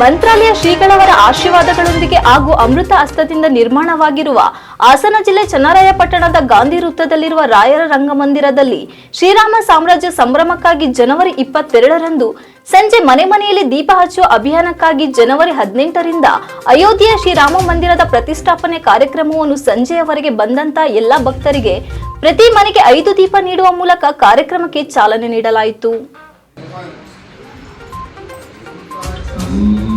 ಮಂತ್ರಾಲಯ ಶ್ರೀಗಳವರ ಆಶೀರ್ವಾದಗಳೊಂದಿಗೆ ಹಾಗೂ ಅಮೃತ ಹಸ್ತದಿಂದ ನಿರ್ಮಾಣವಾಗಿರುವ ಹಾಸನ ಜಿಲ್ಲೆ ಚನ್ನರಾಯಪಟ್ಟಣದ ಗಾಂಧಿ ವೃತ್ತದಲ್ಲಿರುವ ರಾಯರ ರಂಗಮಂದಿರದಲ್ಲಿ ಶ್ರೀರಾಮ ಸಾಮ್ರಾಜ್ಯ ಸಂಭ್ರಮಕ್ಕಾಗಿ ಜನವರಿ ಇಪ್ಪತ್ತೆರಡರಂದು ಸಂಜೆ ಮನೆ ಮನೆಯಲ್ಲಿ ದೀಪ ಹಚ್ಚುವ ಅಭಿಯಾನಕ್ಕಾಗಿ ಜನವರಿ ಹದಿನೆಂಟರಿಂದ ಅಯೋಧ್ಯೆಯ ಶ್ರೀರಾಮ ಮಂದಿರದ ಪ್ರತಿಷ್ಠಾಪನೆ ಕಾರ್ಯಕ್ರಮವನ್ನು ಸಂಜೆಯವರೆಗೆ ಬಂದಂತ ಎಲ್ಲ ಭಕ್ತರಿಗೆ ಪ್ರತಿ ಮನೆಗೆ ಐದು ದೀಪ ನೀಡುವ ಮೂಲಕ ಕಾರ್ಯಕ್ರಮಕ್ಕೆ ಚಾಲನೆ ನೀಡಲಾಯಿತು. Mm-hmm.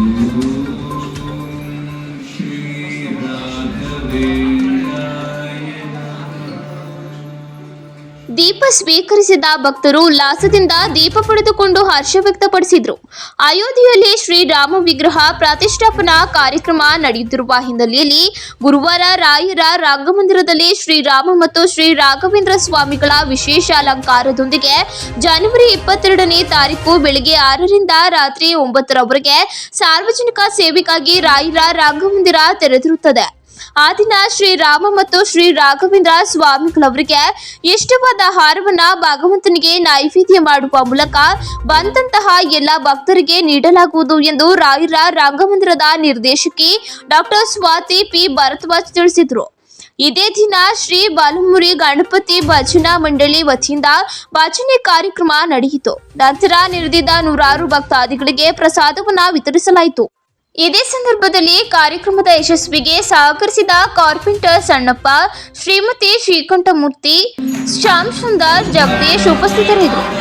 ದೀಪ ಸ್ವೀಕರಿಸಿದ ಭಕ್ತರು ಉಲ್ಲಾಸದಿಂದ ದೀಪ ಪಡೆದುಕೊಂಡು ಹರ್ಷ ವ್ಯಕ್ತಪಡಿಸಿದರು. ಅಯೋಧ್ಯೆಯಲ್ಲಿ ಶ್ರೀರಾಮ ವಿಗ್ರಹ ಪ್ರತಿಷ್ಠಾಪನಾ ಕಾರ್ಯಕ್ರಮ ನಡೆಯುತ್ತಿರುವ ಹಿನ್ನೆಲೆಯಲ್ಲಿ ಗುರುವಾರ ರಾಯರ ರಂಗಮಂದಿರದಲ್ಲಿ ಶ್ರೀರಾಮ ಮತ್ತು ಶ್ರೀ ರಾಘವೇಂದ್ರ ಸ್ವಾಮಿಗಳ ವಿಶೇಷ ಅಲಂಕಾರದೊಂದಿಗೆ ಜನವರಿ ಇಪ್ಪತ್ತೆರಡನೇ ತಾರೀಕು ಬೆಳಗ್ಗೆ ಆರರಿಂದ ರಾತ್ರಿ ಒಂಬತ್ತರವರೆಗೆ ಸಾರ್ವಜನಿಕ ಸೇವೆಗಾಗಿ ರಾಯರ ರಂಗಮಂದಿರ ತೆರೆದಿರುತ್ತದೆ. ಆ ದಿನ ಶ್ರೀರಾಮ ಮತ್ತು ಶ್ರೀ ರಾಘವೇಂದ್ರ ಸ್ವಾಮಿಗಳವರಿಗೆ ಇಷ್ಟವಾದ ಹಾರವನ್ನ ಭಗವಂತನಿಗೆ ನೈವೇದ್ಯ ಮಾಡುವ ಮೂಲಕ ಬಂದಂತಹ ಎಲ್ಲ ಭಕ್ತರಿಗೆ ನೀಡಲಾಗುವುದು ಎಂದು ರಾಯರ ರಂಗಮಂದಿರದ ನಿರ್ದೇಶಕಿ ಡಾಕ್ಟರ್ ಸ್ವಾತಿ ಪಿ ಭರದ್ವಾಜ್ ತಿಳಿಸಿದರು. ಇದೇ ದಿನ ಶ್ರೀ ಬಾಲಮುರಿ ಗಣಪತಿ ಭಜನಾ ಮಂಡಳಿ ವತಿಯಿಂದ ಭಜನೆ ಕಾರ್ಯಕ್ರಮ ನಡೆಯಿತು. ನಂತರ ನೆರೆದಿದ್ದ ನೂರಾರು ಭಕ್ತಾದಿಗಳಿಗೆ ಪ್ರಸಾದವನ್ನ ವಿತರಿಸಲಾಯಿತು. ಇದೇ ಸಂದರ್ಭದಲ್ಲಿ ಕಾರ್ಯಕ್ರಮದ ಯಶಸ್ವಿಗೆ ಸಹಕರಿಸಿದ ಕಾರ್ಪೆಂಟರ್ ಸಣ್ಣಪ್ಪ ಶ್ರೀಮತಿ ಶ್ರೀಕಂಠಮೂರ್ತಿ ಶ್ಯಾಮ್ ಸುಂದರ್ ಜಗದೀಶ್ ಉಪಸ್ಥಿತರಿದ್ದರು.